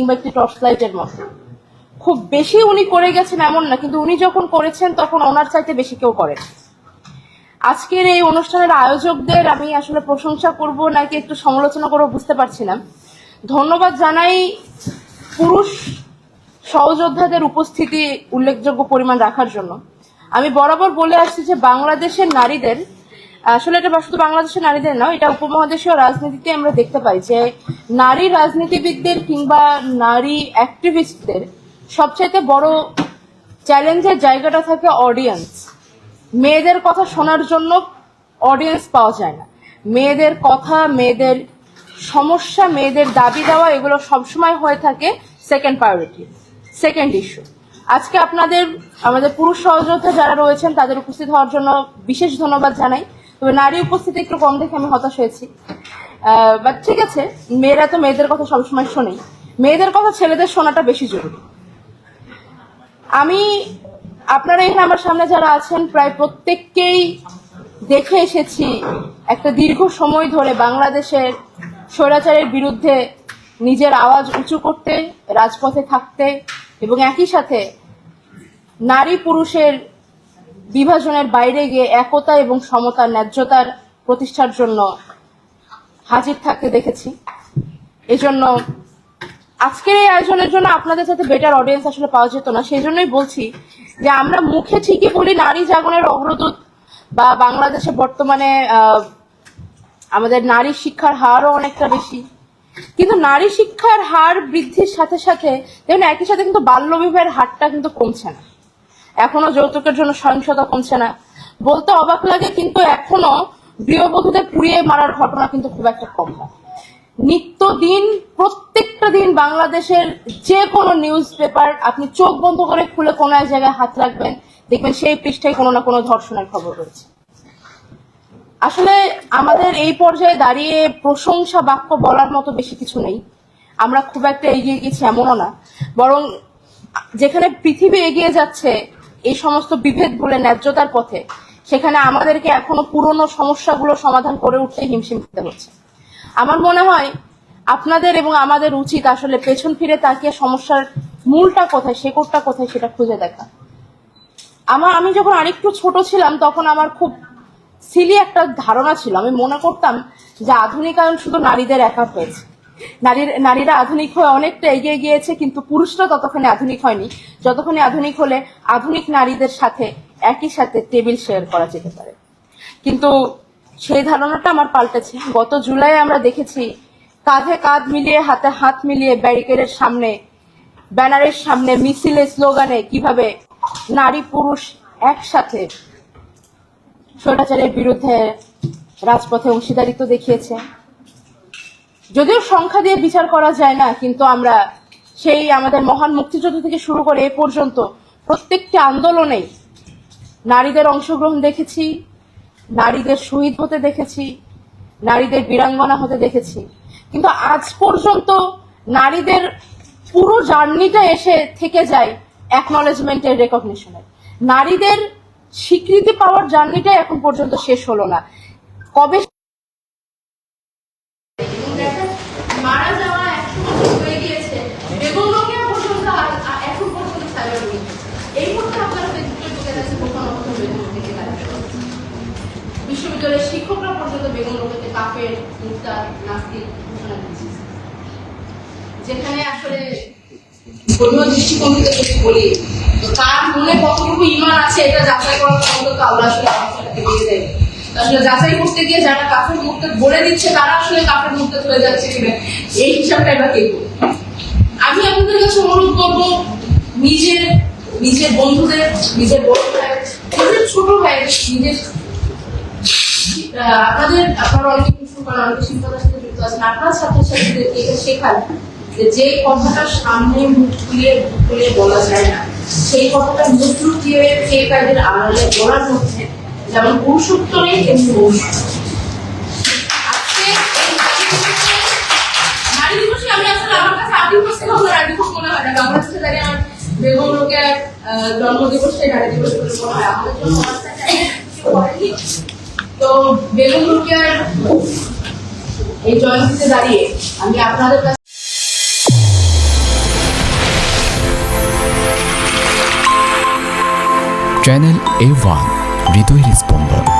কিংবা একটি টর্চ লাইটের মতো। খুব বেশি উনি করে গেছেন এমন না, কিন্তু উনি যখন করেছেন তখন ওনার চাইতে বেশি কেউ করেন আজকের এই অনুষ্ঠানের আয়োজকদের আমি আসলে প্রশংসা করব, নাকি একটু সমালোচনা করব বুঝতে পারছি না। ধন্যবাদ জানাই পুরুষ সহযোদ্ধাদের উপস্থিতি উল্লেখযোগ্য পরিমাণ রাখার জন্য। আমি বরাবর বলে আসছি যে বাংলাদেশের নারীদের আসলে এটা শুধু বাংলাদেশের নারীদের নয় এটা উপমহাদেশীয় রাজনীতিতে আমরা দেখতে পাই যে নারী রাজনীতিবিদদের কিংবা নারী অ্যাক্টিভিস্টদের সবচাইতে বড় চ্যালেঞ্জের জায়গাটা থাকে অডিয়েন্স মেয়েদের কথা শোনার জন্য অডিয়েন্স পাওয়া যায় না। মেয়েদের কথা, মেয়েদের সমস্যা, মেয়েদের দাবি দেওয়া, এগুলো সবসময় হয়ে থাকে সেকেন্ড প্রায়োরিটি সেকেন্ড ইস্যু আজকে আপনাদের, আমাদের পুরুষ সহযোদ্ধা যারা রয়েছেন, তাদের উপস্থিত হওয়ার জন্য বিশেষ ধন্যবাদ জানাই। তবে নারী উপস্থিতি একটু কম দেখে আমি হতাশ হয়েছি। বাট ঠিক আছে, মেয়েরা তো মেয়েদের কথা সবসময় শোনেই। মেয়েদের কথা ছেলেদের শোনাটা বেশি জরুরি। আমি, আপনারা এখানে আমার সামনে যারা আছেন, প্রায় প্রত্যেককেই দেখে এসেছি একটা দীর্ঘ সময় ধরে বাংলাদেশের স্বৈরাচারের বিরুদ্ধে নিজের আওয়াজ উঁচু করতে, রাজপথে থাকতে এবং একই সাথে নারী পুরুষের বিভাজনের বাইরে গিয়ে একতা এবং সমতার ন্যায্যতার প্রতিষ্ঠার জন্য হাজির থাকতে দেখেছি। এজন্য আজকের এই আয়োজনের জন্য আপনাদের সাথে বেটার অডিয়েন্স আসলে পাওয়া যেত না। সেই জন্যই বলছি যে আমরা মুখে ঠিকই বলি, নারী জাগরণের অগ্রদূত বা বাংলাদেশে বর্তমানে আমাদের নারী শিক্ষার হারও অনেকটা বেশি। কিন্তু নারী শিক্ষার হার বৃদ্ধির সাথে সাথে, দেখুন, একই সাথে কিন্তু বাল্যবিবাহের হারটা কিন্তু কমছে না। এখনও যৌতুকের জন্য সহিংসতা কমছে না। বলতে অবাক লাগে, কিন্তু এখনও গৃহবধূদের পুড়িয়ে মারার ঘটনা কিন্তু খুব একটা কম না। নিত্যদিন, প্রত্যেকটা দিন বাংলাদেশের যে কোনো নিউজ পেপার আপনি চোখ বন্ধ করে খুলে কোনো এক জায়গায় হাত রাখবেন, দেখবেন সেই পৃষ্ঠায় কোনো না কোনো ধর্ষণের খবর রয়েছে। আসলে আমাদের এই পর্যায়ে দাঁড়িয়ে প্রশংসা বাক্য বলার মতো বেশি কিছু নেই। আমরা খুব একটা এগিয়ে গেছি এমনও না। বরং যেখানে পৃথিবী এগিয়ে যাচ্ছে এই সমস্ত বিভেদ বলে ন্যায্যতার পথে সেখানে আমাদেরকে এখনও পুরনো সমস্যাগুলো সমাধান করে উঠতে হিমশিম খেতে হচ্ছে। আমার মনে হয় আপনাদের এবং আমাদের উচিত আসলে পেছন ফিরে তাকিয়ে সমস্যার মূলটা কোথায়, শেকড়টা কোথায় সেটা খুঁজে দেখা। আমার, আমি যখন আরেকটু ছোট ছিলাম তখন আমার খুব সিলি একটা ধারণা ছিল। আমি মনে করতাম যে আধুনিকায়ন শুধু নারীদের একা হয়েছে। নারীর, নারীরা আধুনিক হয়ে অনেকটা এগিয়ে গিয়েছে, কিন্তু পুরুষরা ততক্ষণে আধুনিক হয়নি। যতক্ষণে আধুনিক হলে আধুনিক নারীদের সাথে একই সাথে টেবিল শেয়ার করা যেতে পারে। কিন্তু সেই ধারণাটা আমার পাল্টেছে। গত জুলাই আমরা দেখেছি, কাঁধে কাঁধ মিলিয়ে, হাতে হাত মিলিয়ে ব্যারিকেডের সামনে, ব্যানারের সামনে মিছিলে স্লোগানে কীভাবে নারী পুরুষ একসাথে স্বৈরাচারের বিরুদ্ধে রাজপথে অংশীদারিত্ব দেখিয়েছে। যদিও সংখ্যা দিয়ে বিচার করা যায় না, কিন্তু আমরা সেই আমাদের মহান মুক্তিযুদ্ধ থেকে শুরু করে এ পর্যন্ত প্রত্যেকটি আন্দোলনেই নারীদের অংশগ্রহণ দেখেছি, নারীদের শহীদ হতে দেখেছি, নারীদের বীরাঙ্গনা হতে দেখেছি। কিন্তু আজ পর্যন্ত নারীদের পুরো জার্নিটা এসে থেকে যায় অ্যাকনলেজমেন্টের রেকগনিশনের নারীদের স্বীকৃতি পাওয়ার জার্নিটা এখন পর্যন্ত শেষ হলো না। কবে বিশ্ববিদ্যালয়ের শিক্ষকরা পর্যন্ত বেগম রোকেয়াকে কাফের মুক্তা নাস্তিক ঘোষণা দিয়েছে। যেখানে আসলে ধর্মীয় দৃষ্টিকোণ থেকে যদি বলি তার মনে কতটুকু ইমান আছে এটা যাচাই করার ক্ষমতা তো আল্লাহ আসলে আমাদেরকে দিয়ে। দেয় আসলে যাচাই করতে গিয়ে যারা কাফের বলে দিচ্ছে, তারা আসলে কাফের মুক্ত হয়ে যাচ্ছে কিনা, এই হিসাবটা এবার কে আমি আপনাদের কাছে অনুরোধ করব, নিজের নিজের বন্ধুদের, নিজের বড় ভাই নিজের ছোট ভাই নিজের আপনাদের আপনারা অনেকে কিছু করেন, অনেকে শিক্ষকতার সাথে যুক্ত আছেন। আপনার ছাত্রছাত্রীদেরকে এটা শেখান যে যে কথাটা সামনে মুখ খুলিয়ে মুখ খুলিয়ে বলা যায় না, সেই কথাটা মুখ লুকিয়ে কে কাজের আড়ালে বলার মধ্যে যেমন পুরুষত্ব নেই, তেমনি আমার বেগম রোকেয়ার জন্মদিবসে নারী দিবস বলে মনে হয়। আমাদের জন্য তো বেলুন রুপিয়ার এই জয়ন্তীতে দাঁড়িয়ে আমি আপনাদের কাছে চ্যানেল এ ওয়ান হৃদয় স্পন্দন